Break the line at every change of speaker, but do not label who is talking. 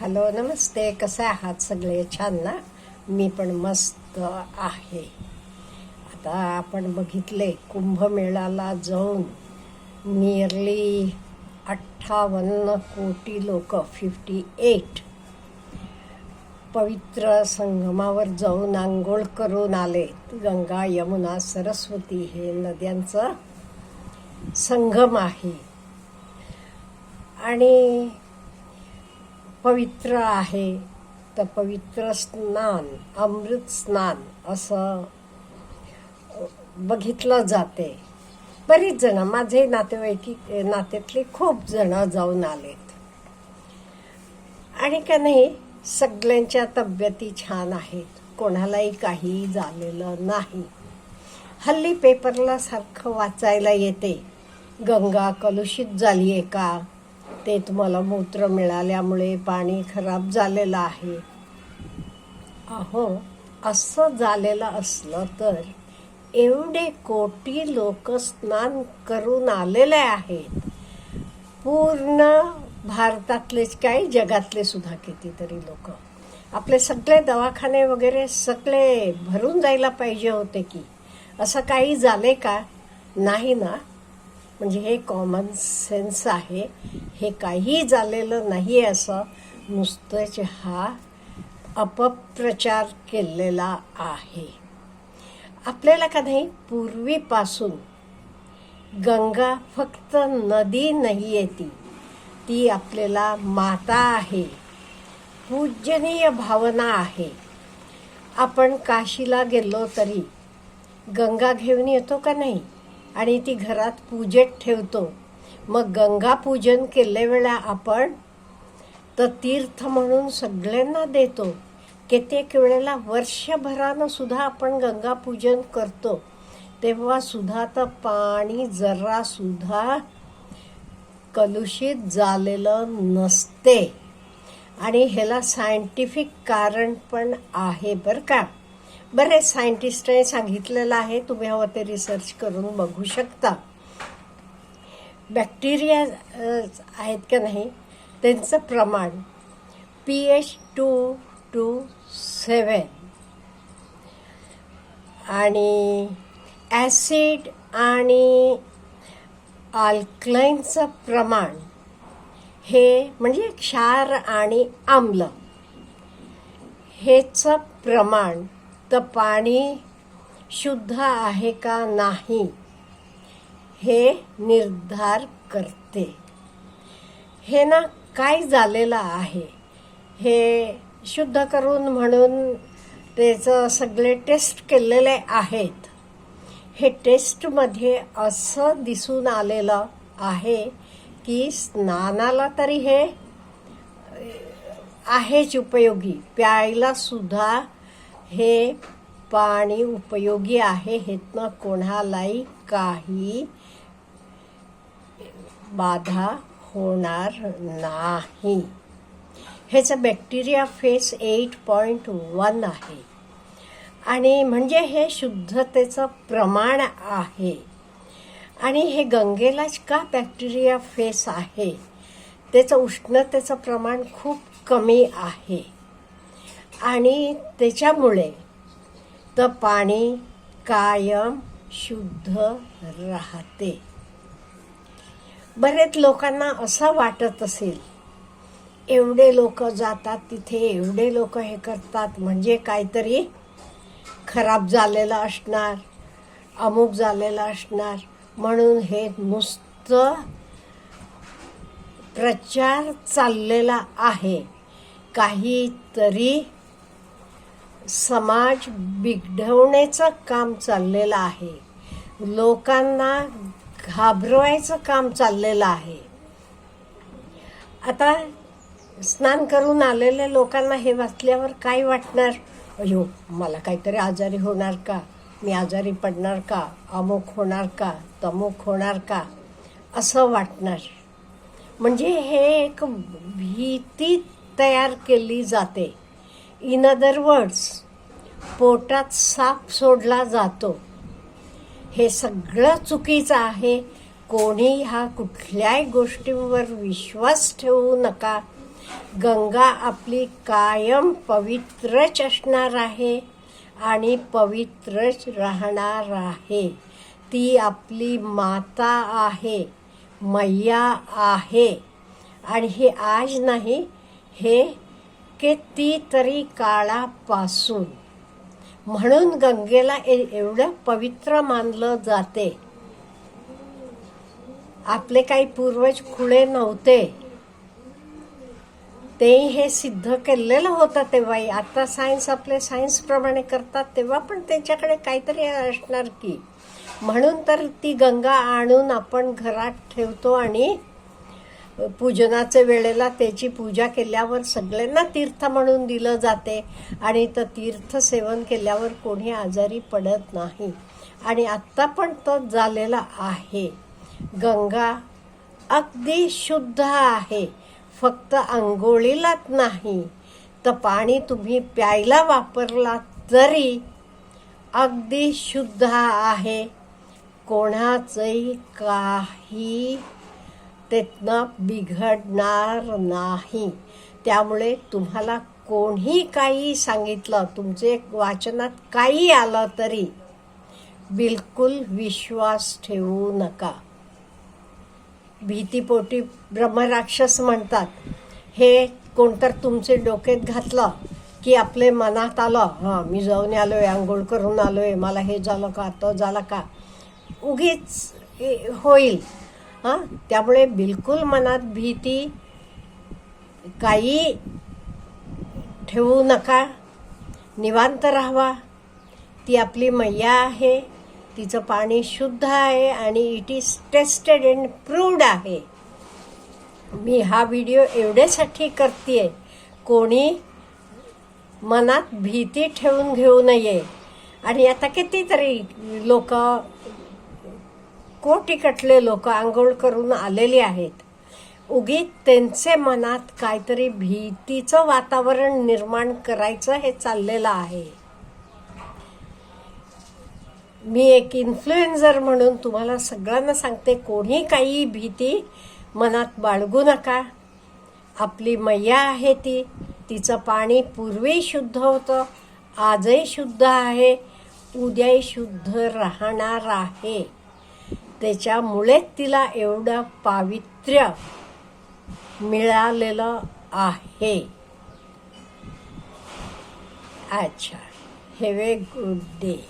Hello नमस्ते. कसे आहात सगळे? छान ना? मी पण मस्त आहे. आता आपण बघितले कुंभमेळ्याला जाऊन नियरली अठ्ठावन्न कोटी लोक फिफ्टी एट पवित्र संगमावर जाऊन आंघोळ करून आले. गंगा यमुना सरस्वती हे नद्यांचं संगम आहे. आणि पवित्र आहे. तर पवित्र स्नान अमृत स्नान असं बघितलं जाते. बरीच जण माझे नातेवाईकी नात्यातले खूप जण जाऊन आलेत. आणि का नाही सगळ्यांच्या तब्येती छान आहेत. कोणालाही काही झालेलं नाही. हल्ली पेपरला सारखं वाचायला येते. गंगा कलुषित झाली आहे का? ते तुम्हाला मूत्र मिळाल्यामुळे पाणी खराब झालेलं आहे. अहो असं झालेलं असलं तर एवढे कोटी लोक स्नान करून आलेले आहेत. पूर्ण भारतातलेच काय जगातले सुद्धा कितीतरी लोक. आपले सगळे दवाखाने वगैरे सगळे भरून जायला पाहिजे होते की. असं काही झाले का? नाही ना. म्हणजे हे कॉमन सेन्स आहे. हे काही झालेलं नाही असं. नुसतंच हा अपप्रचार केलेला आहे. आपल्याला का नाही पूर्वीपासून गंगा फक्त नदी नाही आहे ती. ती आपल्याला माता आहे. पूजनीय भावना आहे. आपण काशीला गेलो तरी गंगा घेऊन येतो का नाही? आणि ती घरात पूजेत ठेवतो. मग गंगा पूजन केले वेळा आपण तर तीर्थ म्हणून सगळ्यांना देतो. कित्येक वेळेला वर्षभरानं सुद्धा आपण गंगा पूजन करतो. तेव्हा सुद्धा तर पाणी जरा सुद्धा कलुषित झालेलं नसते. आणि ह्याला सायंटिफिक कारण पण आहे बरं का. बरेच सायंटिस्टने सांगितलेलं आहे तुम्ही हवं ते रिसर्च करून बघू शकता. बॅक्टेरिया आहेत का नाही त्यांचं प्रमाण P H two two seven आणि ॲसिड आणि आल्कलाईनचं प्रमाण हे म्हणजे क्षार आणि आम्ल. हेचं प्रमाण तर पाणी शुद्ध आहे का नाही हे निर्धार करते. हे ना काय झालेलं आहे? हे शुद्ध करून म्हणून त्याचं सगळे टेस्ट केलेले आहेत. हे टेस्टमध्ये असं दिसून आलेलं आहे की स्नानाला तरी हे आहेच उपयोगी. प्यायलासुद्धा हे पाणी उपयोगी आहे हेतनं कोणालाही काही बाधा होणार नाही. ह्याचं bacteria phase eight point one आहे. आणि म्हणजे हे शुद्धतेचं प्रमाण आहे. आणि हे गंगेलाच का बॅक्टेरिया फेस आहे? त्याचं उष्णतेचं प्रमाण खूप कमी आहे. आणि त्याच्यामुळे तर पाणी कायम शुद्ध राहते. बरेच लोकांना असं वाटत असेल एवढे लोक जातात तिथे एवढे लोक हे करतात म्हणजे काहीतरी खराब झालेलं असणार अमुक झालेलं असणार म्हणून हे नुसतं प्रचार चाललेला आहे. काहीतरी समाज बिघडवण्याचं काम चाललेलं आहे. लोकांना घाबरवायचं काम चाललेलं आहे. आता स्नान करून आलेल्या लोकांना हे वाचल्यावर काय वाटणार? अयो मला काहीतरी आजारी होणार का? मी आजारी पडणार का? अमुक होणार का? तमुक होणार का? असं वाटणार. म्हणजे हे एक भीती तयार केली जाते. इन अदर वर्ड्स पोटात साप सोडला जातो. हे सगळं चुकीचं आहे. कोणी हा कुठल्याही गोष्टींवर विश्वास ठेवू नका. गंगा आपली कायम पवित्रच असणार आहे आणि पवित्रच राहणार आहे. ती आपली माता आहे मैया आहे. आणि हे आज नाही हे कितीतरी काळापासून. म्हणून गंगेला ए- एवढं पवित्र मानलं जाते. आपले काही पूर्वज खुळे नव्हते. ते हे सिद्ध केलेलं होतं तेव्हाही आता सायन्स आपले सायन्सप्रमाणे करतात तेव्हा पण त्यांच्याकडे काहीतरी असणार की. म्हणून तर ती गंगा आणून आपण घरात ठेवतो आणि पूजनाच्या वेळेला त्याची पूजा केल्यावर सगळ्यांना तीर्थ म्हणून दिलं जाते आणि तर तीर्थ सेवन केल्यावर कोणी आजारी पडत नाही. आणि आत्ता पण तो झालेला आहे. गंगा अगदी शुद्ध आहे. फक्त आंघोळीलाच नाही. तर पाणी तुम्ही प्यायला वापरला तरी अगदी शुद्ध आहे. कोणाचंही काही त्यातनं बिघडणार नाही. त्यामुळे तुम्हाला कोणी काही सांगितलं तुमचे वाचनात काही आलं तरी बिलकुल विश्वास ठेवू नका. भीतीपोटी ब्रह्मराक्षस म्हणतात हे कोणतर तुमचे डोक्यात घातलं की आपले मनात आलं हां मी जाऊन आलो आहे आंघोळ करून आलो आहे मला हे झालं का तो झालं का? उगीच होईल. हां? त्यामुळे बिलकुल मनात भीती काही ठेवू नका. निवांत राहावा. ती आपली मैया आहे. तिचं पाणी शुद्ध आहे आणि it is tested and proved आहे. मी हा व्हिडिओ एवढ्यासाठी करते कोणी मनात भीती ठेवून घेऊ नये. आणि आता कितीतरी लोक कोटीकटले लोक आंघोळ करून आलेले आहेत. उगीत त्यांचे मनात काहीतरी भीतीचं वातावरण निर्माण करायचं हे चाललेलं आहे. मी एक इन्फ्लुएन्झर म्हणून तुम्हाला सगळ्यांना सांगते कोणी काही भीती मनात बाळगू नका. आपली मैया आहे ती तिचं पाणी पूर्वी शुद्ध होतं आजही शुद्ध आहे उद्याही शुद्ध राहणार आहे. त्याच्यामुळे तिला एवढं पावित्र्य मिळालेलं आहे. अच्छा. Have a good day